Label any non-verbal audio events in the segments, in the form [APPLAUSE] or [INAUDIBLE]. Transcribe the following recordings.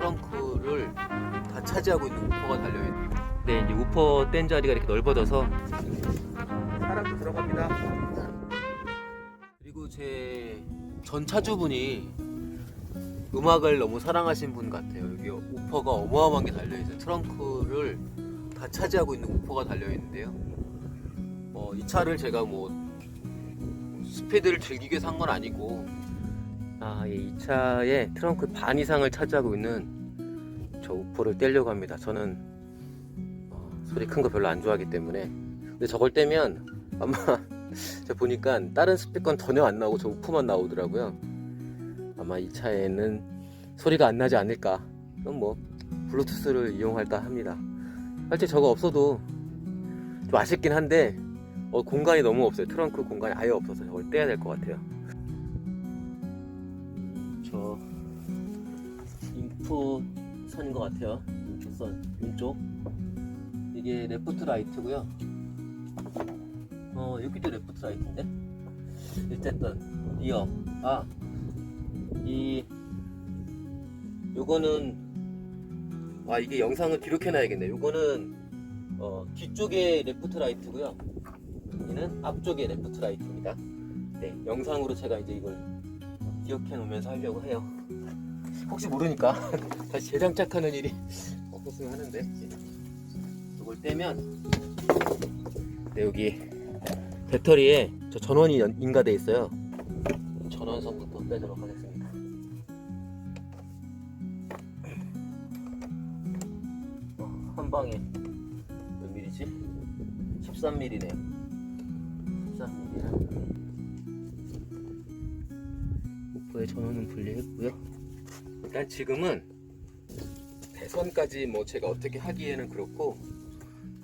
트렁크를 다 차지하고 있는 우퍼가 달려있는 네 이제 우퍼 뗀 자리가 이렇게 넓어져서. 사람도 들어갑니다. 그리고 제 전 차주분이 음악을 너무 사랑하신 분 같아요. 여기 우퍼가 어마어마한 게 달려있어요. 트렁크를 다 차지하고 있는 우퍼가 달려있는데요. 어, 이 차를 제가 뭐 스피드를 위해서 산건 아니고 아, 예, 이 차의 트렁크 반 이상을 차지하고 있는 저 우퍼를 떼려고 합니다. 저는 어, 소리 큰 거 별로 안 좋아하기 때문에 근데 저걸 떼면 아마 [LAUGHS] 제가 보니까 다른 스피커는 전혀 안 나오고 저 우퍼만 나오더라고요. 아마 이 차에는 소리가 안 나지 않을까. 그럼 뭐 블루투스를 이용할까 합니다. 사실 저거 없어도 좀 아쉽긴 한데 어, 공간이 너무 없어요. 트렁크 공간이 아예 없어서 저걸 떼야 될 것 같아요. 저 인프 선인 것 같아요. 인프 선 왼쪽 이게 레프트 라이트고요. 어 여기도 레프트 라이트인데 어쨌든 이어 아이 요거는 아 이게 영상을 기록해놔야겠네. 요거는 어, 뒤쪽에 레프트 라이트고요. 여기는 앞쪽에 레프트 라이트입니다. 네 영상으로 제가 이제 이걸 기억해 놓으면서 하려고 해요. 혹시 모르니까 [LAUGHS] 다시 재장착하는 일이 [LAUGHS] 없었으면 하는데 이걸 떼면 네, 여기 배터리에 저 전원이 연- 인가돼 있어요. 전원선부터 빼도록 하겠습니다. 어, 한 방에 몇 밀이지? 13mm네요. 13mm. 목포의 전원은 분리했고요. 일단 지금은 배선까지 뭐 제가 어떻게 하기에는 그렇고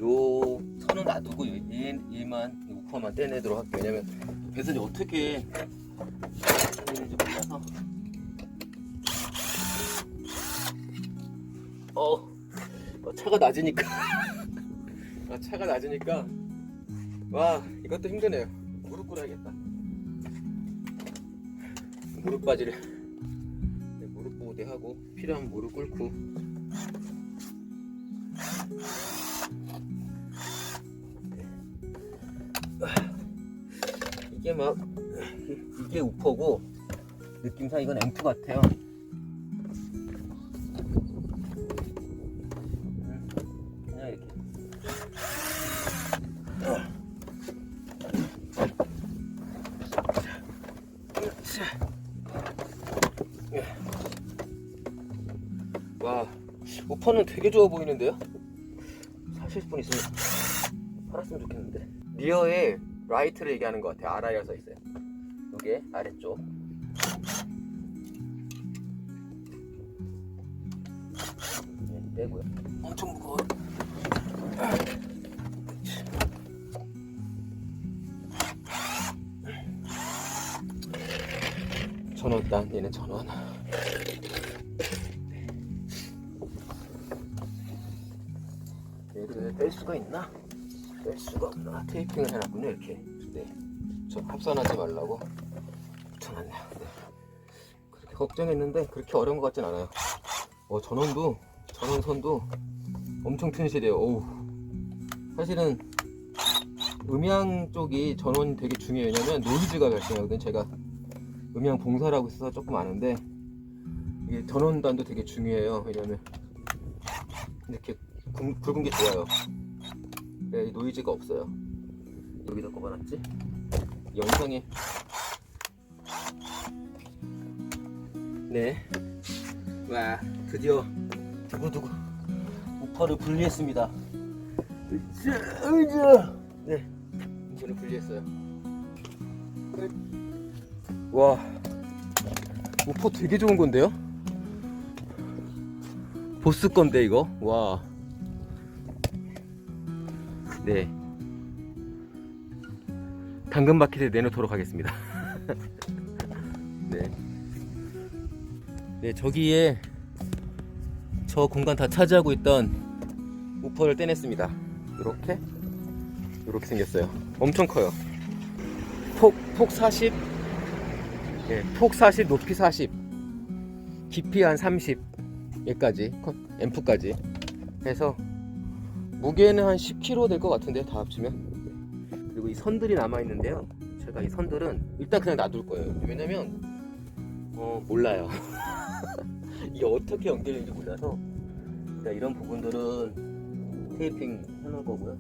요 선은 놔두고 얘, 얘만 이 우퍼만 떼내도록 할게요. 왜냐면 배선이 어떻게 몰라서 어, 어, 차가 낮으니까 [LAUGHS] 아, 차가 낮으니까 와 이것도 힘드네요. 무릎 꿇어야겠다. 무릎 바지를 네, 무릎 보호대 하고 필요하면 무릎 꿇고 이게 막 이게 우퍼고 느낌상 이건 앰프 같아요. 음, 그냥 이렇게 우퍼는 되게 좋아 보이는데요? 사실 분 있으면 팔았으면 좋겠는데. 리어에 라이트를 얘기하는 것 같아요. RIR 써 있어요. 이게 아래쪽. 네, 빼고요. 엄청 무거워. 전원 일단 얘는 전원 수가 있나? 뺄 수가 없나? 테이핑을 해놨군요 이렇게. 네. 저 합선하지 말라고. 붙여놨네요 네. 그렇게 걱정했는데 그렇게 어려운 것 같진 않아요. 어 전원도 전원선도 엄청 튼실해요. 어우. 사실은 음향 쪽이 전원이 되게 중요해요. 왜냐면 노이즈가 발생하거든 제가 음향 봉사를 하고 있어서 조금 아는데 이게 전원단도 되게 중요해요. 왜냐면 이렇게 굵- 굵은 게 좋아요 네, 노이즈가 없어요? 여기다 꼽아놨지? 영상에. 네와 드디어 두구두구 우퍼를 분리했습니다. 으쌰. 네. 우퍼를 분리했어요. 와 우퍼 되게 좋은 건데요? 보스 건데 이거? 와 네. 당근마켓에 내놓도록 하겠습니다. [LAUGHS] 네. 네, 저기에 저 공간 다 차지하고 있던 우퍼를 떼냈습니다. 이렇게 이렇게 생겼어요. 엄청 커요. 폭, 폭 40, 네, 폭 40, 높이 40, 깊이 한 30. 얘까지 컨- 앰프까지 해서 무게는 한 10kg 될 것 같은데 다 합치면? 그리고 이 선들이 남아 있는데요. 제가 이 선들은 일단 그냥 놔둘 거예요. 왜냐면 어 몰라요. [LAUGHS] 이게 어떻게 연결되는지 몰라서. 일단 이런 부분들은 테이핑 해놓을 거고요.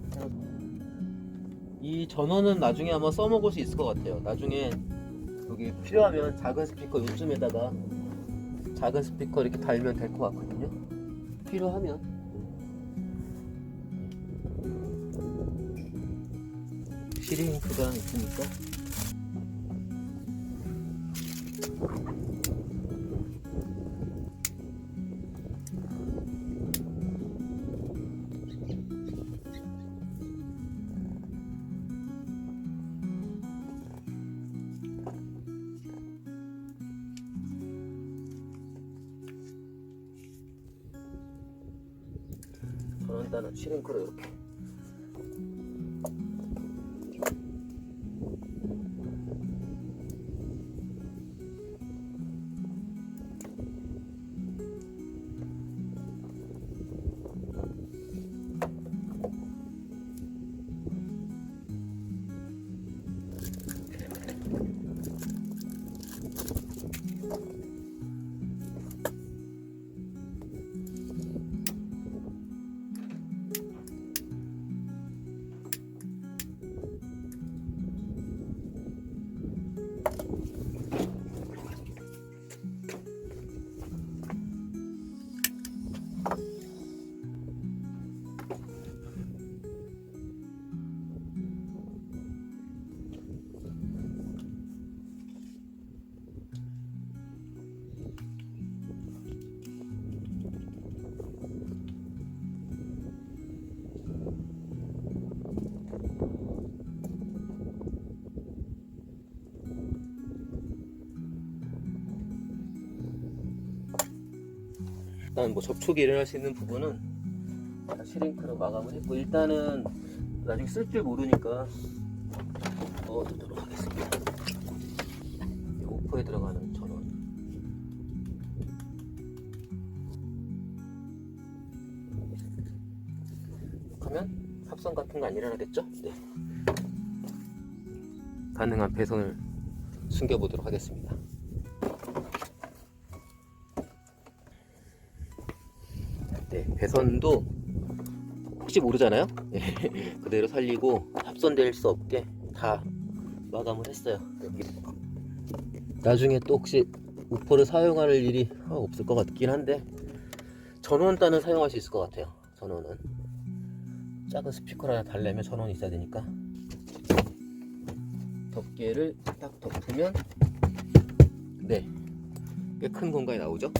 이 전원은 나중에 한번 써먹을 수 있을 것 같아요. 나중에 여기 필요하면 작은 스피커 요쯤에다가 작은 스피커 이렇게 달면 될 것 같거든요. 필요하면. 시링크가 있으니까. 전원 단은 시링크로 이렇게. 일단 뭐 접촉이 일어날 수 있는 부분은 다 시링크로 마감을 했고 일단은 나중에 쓸 줄 모르니까 넣어두도록 하겠습니다. 이 오퍼에 들어가는 전원. 하면 합선 같은 거 안 일어나겠죠? 네. 가능한 배선을 숨겨보도록 하겠습니다. 배선도 혹시 모르잖아요. 네, [LAUGHS] 그대로 살리고 합선될 수 없게 다 마감을 했어요. 나중에 또 혹시 우퍼를 사용할 일이 없을 것 같긴 한데 전원 단은 사용할 수 있을 것 같아요. 전원은 작은 스피커를 하나 달려면 전원이 있어야 되니까 덮개를 딱 덮으면 네 꽤 큰 공간이 나오죠.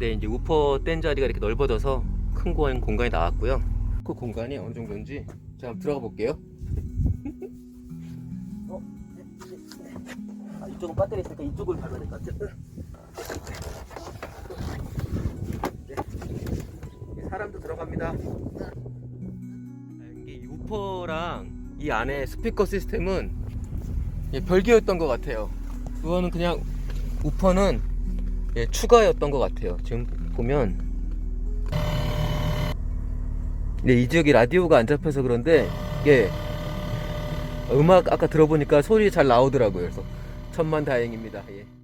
네, 이제 우퍼 뗀 자리가 이렇게 넓어져서 큰 공- 공간이 나왔고요. 그 공간이 어느 정도인지 제가 한번 들어가 볼게요. 어. 아, 이쪽은 배터리 있으니까 이쪽을 밟아야 될 것 같아요. 네. 네, 사람도 들어갑니다. 이게 이 우퍼랑 이 안에 스피커 시스템은 예, 별개였던 것 같아요. 그거는 그냥 우퍼는 예, 추가였던 것 같아요. 지금 보면 네, 이 지역이 라디오가 안 잡혀서 그런데 이게 음악 아까 들어보니까 소리 잘 나오더라고요. 그래서 천만 다행입니다. 예.